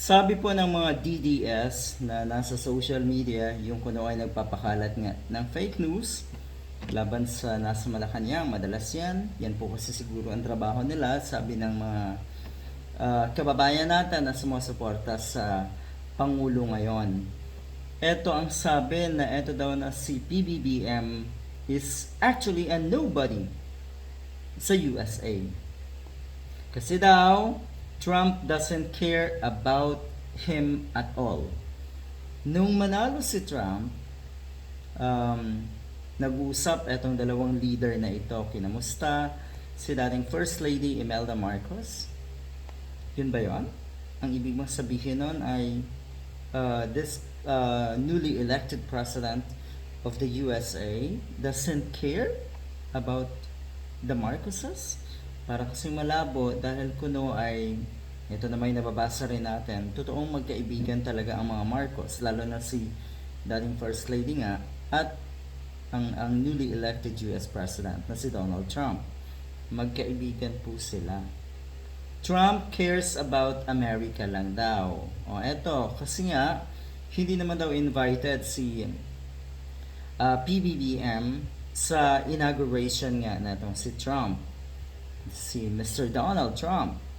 Sabi po ng mga DDS na nasa social media, yung kuno ay nagpapakalat nga ng fake news laban sa nasa Malacanang, madalas yan. Yan po kasi siguro ang trabaho nila, sabi ng mga ah, kababayan natin na sumusuporta sa Pangulo ngayon. Ito ang sabi na ito daw na si PBBM is actually a nobody sa USA. Kasi daw, Trump doesn't care about him at all. Nung manalo si Trump, um, nag-uusap etong dalawang leader na ito. Kinamusta si dating First Lady Imelda Marcos. Yun ba yon? Ang ibig mong sabihin nun ay uh, this uh, newly elected president of the USA doesn't care about the Marcoses? Para kasi malabo dahil kuno ay ito na may nababasa rin natin, totoong magkaibigan talaga ang mga Marcos, lalo na si dating First Lady nga at ang, ang newly elected US President na si Donald Trump. Magkaibigan po sila. Trump cares about America lang daw. O eto, kasi nga, hindi naman daw invited si uh, PBBM sa inauguration nga na itong si Trump. Si Mr. Donald Trump.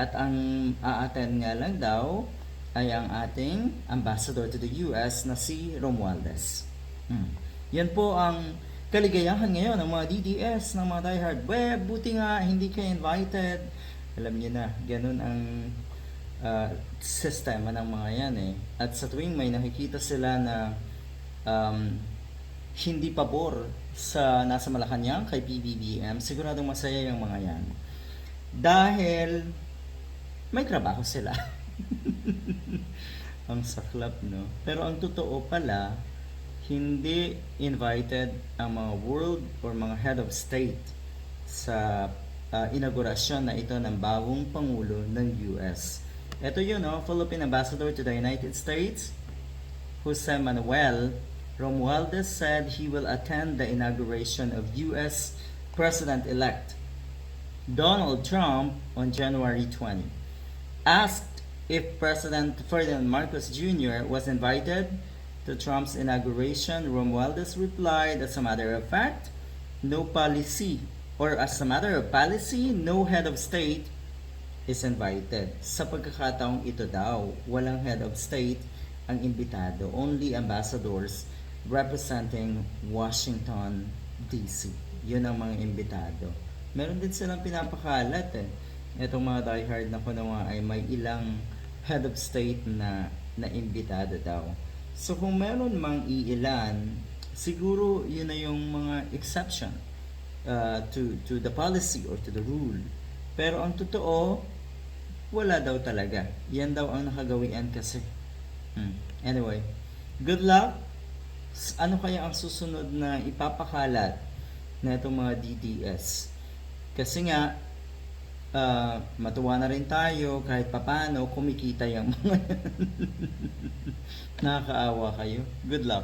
At ang aaten nga lang daw ay ang ating ambassador to the US na si Romualdez. Hmm. Yan po ang kaligayahan ngayon ng mga DDS, ng mga diehard. Web, buti nga, hindi kayo invited. Alam niyo na, ganun ang uh, sistema ng mga yan eh. At sa tuwing may nakikita sila na um, hindi pabor sa nasa Malacanang kay PBBM, siguradong masaya yung mga yan. Dahil may trabaho sila. ang saklap, no? Pero ang totoo pala, hindi invited ang mga world or mga head of state sa uh, inaugurasyon na ito ng bagong Pangulo ng US. Ito yun, no? Philippine Ambassador to the United States, Jose Manuel Romualdez said he will attend the inauguration of US President-elect Donald Trump on January 20. Asked if President Ferdinand Marcos Jr. was invited to Trump's inauguration, Romualdez replied, as a matter of fact, no policy, or as a matter of policy, no head of state is invited. Sa pagkakataong ito daw, walang head of state ang imbitado, only ambassadors representing Washington, D.C. Yun ang mga imbitado. Meron din silang pinapakalat eh. Itong mga diehard na kunawa ay may ilang head of state na na imbitado daw. So kung meron mang iilan, siguro yun na yung mga exception uh, to to the policy or to the rule. Pero ang totoo, wala daw talaga. Yan daw ang nakagawian kasi. Hmm. Anyway, good luck. Ano kaya ang susunod na ipapakalat na itong mga DDS? Kasi nga, ah, matuwa na rin tayo kahit papano kumikita yung mga Nakakaawa kayo. Good luck.